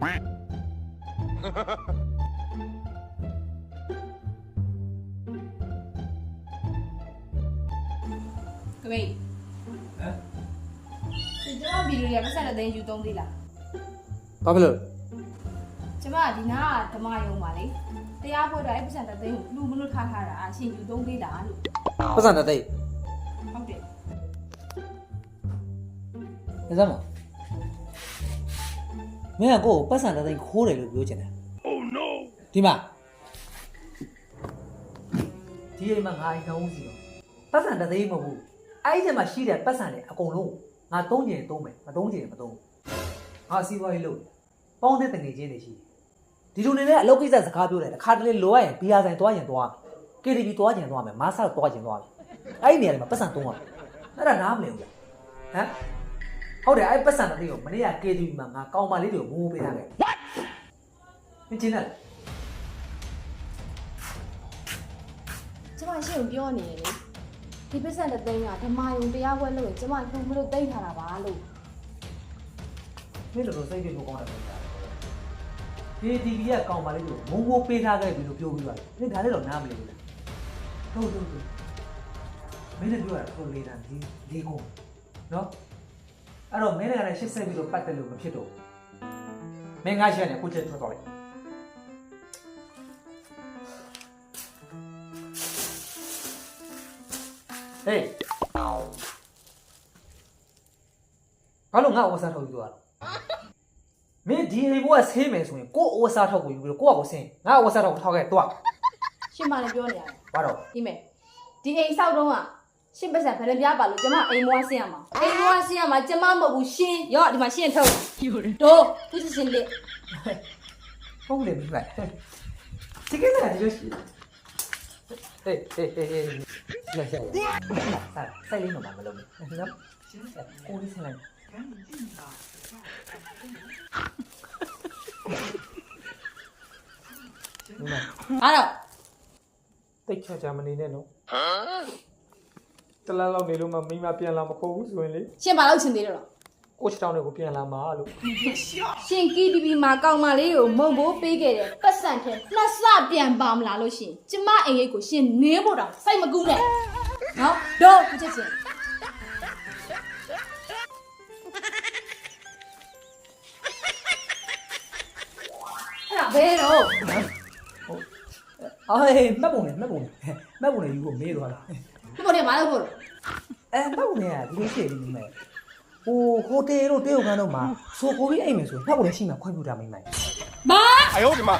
ကမေဟမ်ဒီတော့ဗီဒီယိုရပတ်စံတဲ့သိန်းယူသုံးသေးလားဘာဖြစ်လို့ကျမကဒီနားကဓမ္မယုံပါလေတရားဖို့တော့အဲ့ပတ်စံတဲ့သိန်းကိုလူမလို့ထားထားတာအရှင်ယူသုံးသေးလားလို့ပတ်စံတစ်သိပ်ဟုတ်တယ်နေစမ်းမ မင်းကကိုယ့်ကိုပတ်စံတစ်သိပ်ခိုးတယ်လို့ပြောချင်တယ် Oh no ဒီမှာဒီအိမ်မှာငါအိမ်ကောင်းစီတော့ပတ်စံတစ်သိပ်မဟုတ်ဘူးအဲ့ဒီထဲမှာရှိတဲ့ပတ်စံတွေအကုန်လုံးငါသုံးချင်သုံးမယ်မသုံးချင်မသုံးဘူးငါစီးပွားရေးလုပ်တယ်ပေါင်းတဲ့တငယ်ချင်းတွေရှိတယ်ဒီလိုနေနဲ့အလုပ်ကိစ္စစကားပြောတယ်တစ်ခါတလေလိုရရင်ဘီယာဆိုင်သွားရင်သွားမယ် KTV သွားရင်သွားမယ်မာဆာသွားရင်သွားမယ်အဲ့ဒီနေရာတွေမှာပတ်စံသုံးရမယ်အဲ့ဒါနားမလည်ဘူးလားဟမ် ဟုတ်တယ်အဲ့ပတ်စံတစ်သိန်းကိုမနေ့က KTV မှာငါကောင်းမလေးတွေကိုမိုးပေးထားခဲ့ What မင်းကျင်းတယ်ကျမရှင်ကိုပြောနေတယ်လေဒီပတ်စံတဲ့သိန်းကဓမ္မယုံတရားပွဲလို့ကျမလူမလို့သိမ့်ထားတာပါလို့မင်းတို့လိုစိတ်တွေပိုကောင်းတယ်ဗျာ KTV ကကောင်းမလေးတွေကိုမိုးမိုးပေးထားခဲ့ပြီလို့ပြောပြီးပါတယ်မင်းဒါလည်းတော့နားမလည်ဘူးလားဟုတ်ဟုတ်ဟုတ်မင်းလည်းပြောတာကိုလေးတန်းဒီဒီကုန်နော် အဲ့တော့မင်းလည်းလည်းရှစ်ဆက်ပြီးတော့ပတ်တယ်လို့မဖြစ်တော့ဘူးမင်းငါရှက်နေအခုချက်ထွက်သွားလိုက်ဟေးဘာလို့ငါ့ဝစားထုတ်ယူသွားတော့မင်းဒီအိမ်ဘိုးကဆေးမယ်ဆိုရင်ကို့ဝစားထုတ်ကိုယူပြီးတော့ကိုယ့်ကကိုဆင်းငါ့ဝစားထုတ်ကိုထောက်ခဲ့သွားရှင်မလည်းပြောနေရတယ်ဘာတော့ဒီမဲ့ဒီအိမ်ဆောက်တော့က ရှင်ပတ်စံဗရပြပါလို့ကျမအိမ်မွားဆင်းရမှာအိမ်မွားဆင်းရမှာကျမမဟုတ်ဘူးရှင်ရော့ဒီမှာရှင်ထုတ်တို့သူစရှင်လက်ဟုတ်တယ်မိမဒီကိစ္စကဒီလိုရှိဟေးဟေးဟေးဟေးရရရဆိုင်လေးတော့မလုပ်ဘူးနော်ကိုလေးဆိုင်လိုက်မိမအားတော့တိတ်ချချာမနေနဲ့နော် တလားလောက်နေလို့မှမိမပြန်လာမခေါ်ဘူးဆိုရင်လေရှင်မလို့ရှင်သေးတော့လားကိုချတောင်းတွေကိုပြန်လာမှာလို့ရှင်ကီတီဗီမှာကောင်းမလေးကိုမုံဘိုးပေးခဲ့တယ်ပတ်စံထဲနှစ်ဆပြန်ပါမလားလို့ရှင်ကျမအိမ်ရိတ်ကိုရှင်နင်းဖို့တော့စိတ်မကူးနဲ့နော်တို့ခုချက်ချင်းအဲ့ဒါဘယ်တော့အေးမှတ်ပုံလေမှတ်ပုံလေမှတ်ပုံလေယူဖို့မေးသွားတာ ဘုံနေမလုပ်ဘူးအဲတော့နေရဒီလိုရှိနေမယ်ဟိုဟိုတယ်တို့တေးဟုတ်ကန်းတို့မှာဆိုကိုပြီးအိမ်မယ်ဆိုရင်ဖတ်ဖို့လည်းရှိမှာခွင့်ပြုတာမိမ့်မယ်မာအယောဒီမှာ